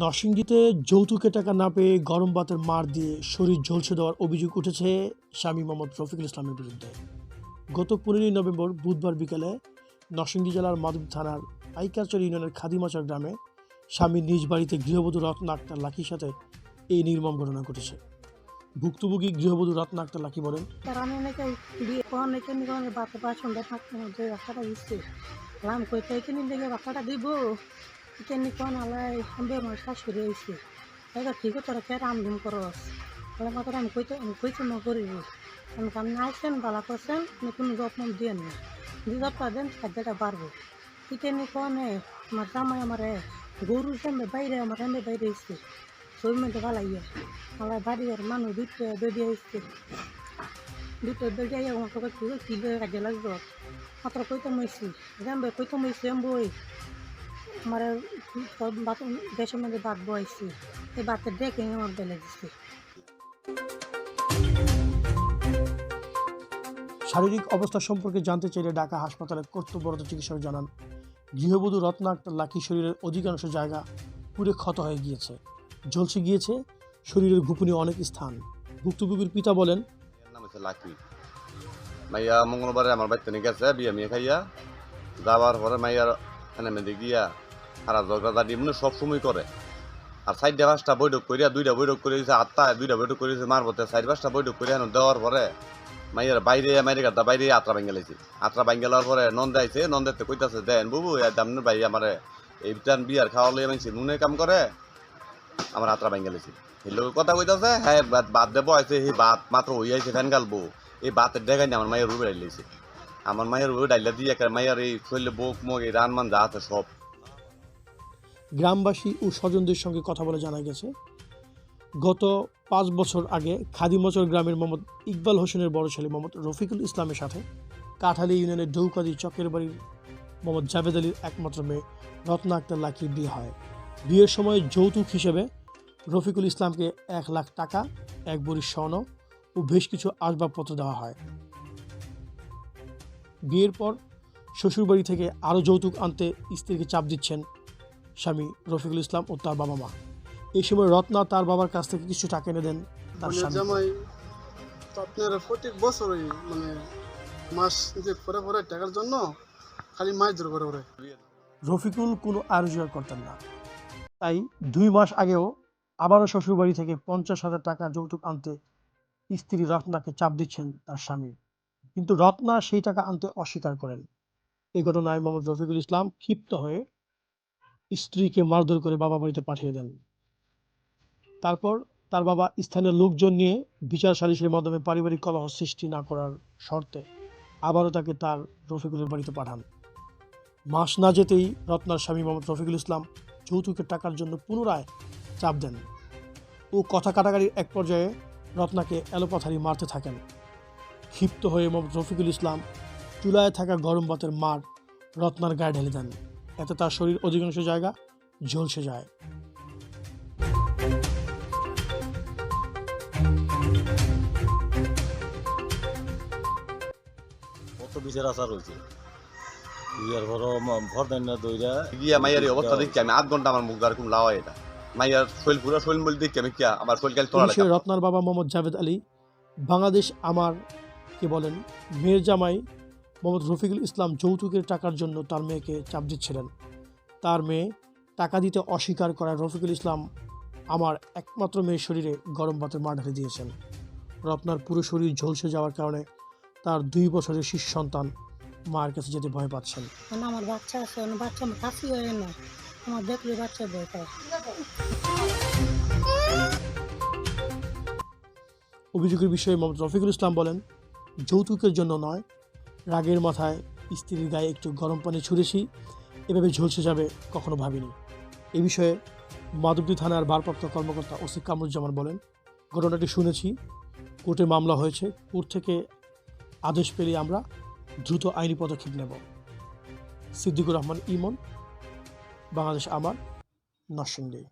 নরসিংদীতে যৌতুকে টাকা না পেয়ে গরম বাতের মার দিয়ে শরীর ঝলসে দেওয়ার অভিযোগ উঠেছে স্বামী মোহাম্মদ রফিকুল ইসলামের বিরুদ্ধে। গত পনেরোই নভেম্বর বুধবার বিকেলে নরসিংদী জেলার মাধব থানার আইকারচর ইউনিয়নের খাদিমাচর গ্রামে স্বামীর নিজ বাড়িতে গৃহবধূ রত্না আক্তার লাকির সাথে এই নির্মম ঘটনা ঘটেছে। ভুক্তভোগী গৃহবধূ রত্না আক্তার লাকি বলেন বাচ্চাটা দিব? এখানে কোন আলাই আমার শাশুড়ি হয়েছে তাই ঠিক তোরা কে রামধুম করস তাহলে মাত্র আমি কইতে আমি কইতে ন করিব আমি কাম না আইসেন বালা করছেন কোনো যত্ন দিয়ে না যে যত্ন দেন খাদ্যটা বাড়বো এখানে কোনে আমার জামাই আমার গরু সামনে বাইরে আমার সামনে বাইরে এসছে সব মধ্যে ভালো ইয়ে। আমার বাড়ির মানুষ দুটো বেরিয়ে এসছে দুটো বেরিয়ে আমার তোকে কি কি কাজে লাগবে? মাত্র কইতে মইছি জানবে, কইতে মইছি আমি বই আমার দেশের মধ্যে বাদ বইছি। এই বাতের দেখে আমার বেলে দিচ্ছে শারীরিক অবস্থা সম্পর্কে জানতে চাইলে ঢাকা হাসপাতালে কর্তব্যরত চিকিৎসক জানান গৃহবধূ রত্না আক্তার লাকি শরীরের অধিকাংশ জায়গা পুড়ে ক্ষত হয়ে গিয়েছে। ঝলসে গিয়েছে শরীরের গোপনীয় অনেক স্থান। ভুক্তভোগীর পিতা বলেন নাম হচ্ছে লাকি। মাইয়া মঙ্গলবারে আমার বাড়িতে নিয়ে গেছে বিয়ে মিয়ে খাইয়া। যাওয়ার পরে মাইয়ার এনে মেয়েদের গিয়া সারা ঝগড়া দাঁড়ি মানে সব সময় করে। আর চারটা পাঁচটা বৈঠক করিয়া দুইটা বৈঠক করে দিয়েছে আটটা, দুইটা বৈঠক করে দিয়েছে মারবতে চার পাঁচটা বৈঠক করে দেওয়ার পরে মাইয়ার বাইরে মাইরে গাদা বাইরে আত্রা ভাঙ্গে লাইছে। আত্রা ভাঙ্গে লওয়ার পরে নন্দে আইছে, নন্দেতে কইতাছে, দেন বুবু দামনের ভাই আমার এই টান বিয়ার খাওয়া লইয়া মাইছে, নুনে কাম করে, আমার আত্রা ভাঙ্গে লাইছে। লোক কথা কইতাছে হ্যাঁ বাদ- দেবো আছে সেই বাদ মাত্র হই আইছে ফ্যান গালবো এই বাতের দেখাই আমার মায়ের রুবে ডাইলেছে আমার মায়ের রুবে ডাইলা দিয়ে মায়ের এই শৈলে, বুক মোক এই রান মান যা আছে সব গ্রামবাসী ও স্বজনদের সঙ্গে কথা বলে জানা গেছে, গত পাঁচ বছর আগে খাদিমচর গ্রামের মোহাম্মদ ইকবাল হোসেনের বড় ছেলে মোহাম্মদ রফিকুল ইসলামের সাথে কাঠালি ইউনিয়নের ডৌকাদি চকের বাড়ির মোহাম্মদ জাভেদ আলীর একমাত্র মেয়ে রত্না আক্তার লাকির বিয়ে হয়। বিয়ের সময় যৌতুক হিসেবে রফিকুল ইসলামকে এক লাখ টাকা, এক বড়ি স্বর্ণ ও বেশ কিছু আসবাবপত্র দেওয়া হয়। বিয়ের পর শ্বশুরবাড়ি থেকে আরও যৌতুক আনতে স্ত্রীকে চাপ দিচ্ছেন স্বামী রফিকুল ইসলাম ও তার বাবা মা। এই সময় রত্না তার বাবার কাছ থেকে কিছু টাকা এনে দেন তার মানে জামাই আপনার প্রত্যেক বছরই মানে মাস যে পরে পরে টাকার জন্য খালি মাছ ধরে করে করে রফিকুল কোনো আর আয়োজন করতেন না। তাই দুই মাস আগেও আবারও শ্বশুরবাড়ি থেকে পঞ্চাশ হাজার টাকা যৌতুক আনতে স্ত্রী রত্নাকে চাপ দিচ্ছেন তার স্বামী। কিন্তু রত্না সেই টাকা আনতে অস্বীকার করেন। এই ঘটনায় মোহাম্মদ রফিকুল ইসলাম ক্ষিপ্ত হয়ে স্ত্রীকে মারধর করে বাবা বাড়িতে পাঠিয়ে দেন। তারপর তার বাবা স্থানীয় লোকজন নিয়ে বিচার সালিসের মাধ্যমে পারিবারিক কলহ সৃষ্টি না করার শর্তে আবারও তাকে তার রফিকুলের বাড়িতে পাঠান। মাস না যেতেই রত্নার স্বামী মোহাম্মদ রফিকুল ইসলাম যৌতুকের টাকার জন্য পুনরায় চাপ দেন ও কথা কাটাকাটির এক পর্যায়ে রত্নাকে এলোপাথারি মারতে থাকেন। ক্ষিপ্ত হয়ে মোহাম্মদ রফিকুল ইসলাম চুলায় থাকা গরম ভাতের মার রত্নার গায়ে ঢেলে দেন। এতে তার শরীর অধিকাংশ জায়গা ঝলসে যায়। কত বিচার বিয়ার ঘর ভর দেন না দইরা। গিয়া মাইয়ার অবস্থা দেখছি আমি। আধ ঘণ্টা আমার মুখ দ্বার কোনো লাওয়া এটা। মাইয়ার শৈল পুরো শৈল মূল দেখছি আমি। কিয়া? আমার শৈল কাল তোলা রত্নার বাবা মোহাম্মদ জাভেদ আলী বাংলাদেশ আমার কে বলেন মেয়ের জামাই মোহাম্মদ রফিকুল ইসলাম যৌতুকের টাকার জন্য তার মেয়েকে চাপ দিচ্ছিলেন। তার মেয়ে টাকা দিতে অস্বীকার করায় রফিকুল ইসলাম আমার একমাত্র মেয়ের শরীরে গরম ভাতের মা ঢেলে দিয়েছেন। রত্নার পুরো শরীর ঝলসে যাওয়ার কারণে তার দুই বছরের শিশু সন্তান মার কাছে যেতে ভয় পাচ্ছেন। মানে আমার বাচ্চা আছে বাচ্চা আমার কাশি হয় না। আমার দেখলে বাচ্চা ভয় পায়। অভিযোগের বিষয়ে মোহাম্মদ রফিকুল ইসলাম বলেন যৌতুকের জন্য নয় রাগের মাথায় স্ত্রীর গায়ে একটু গরম পানি ছুঁড়েছি। এভাবে ঝলসে যাবে কখনো ভাবিনি। এ বিষয়ে মাধবদী থানার ভারপ্রাপ্ত কর্মকর্তা ওসি কামরুজ্জামান বলেন, ঘটনাটি শুনেছি। কোর্টে মামলা হয়েছে। কোর্ট থেকে আদেশ পেলে আমরা দ্রুত আইনি পদক্ষেপ নেব। সিদ্দিকুর রহমান ইমন, বাংলাদেশ আমার, নরসিংদী।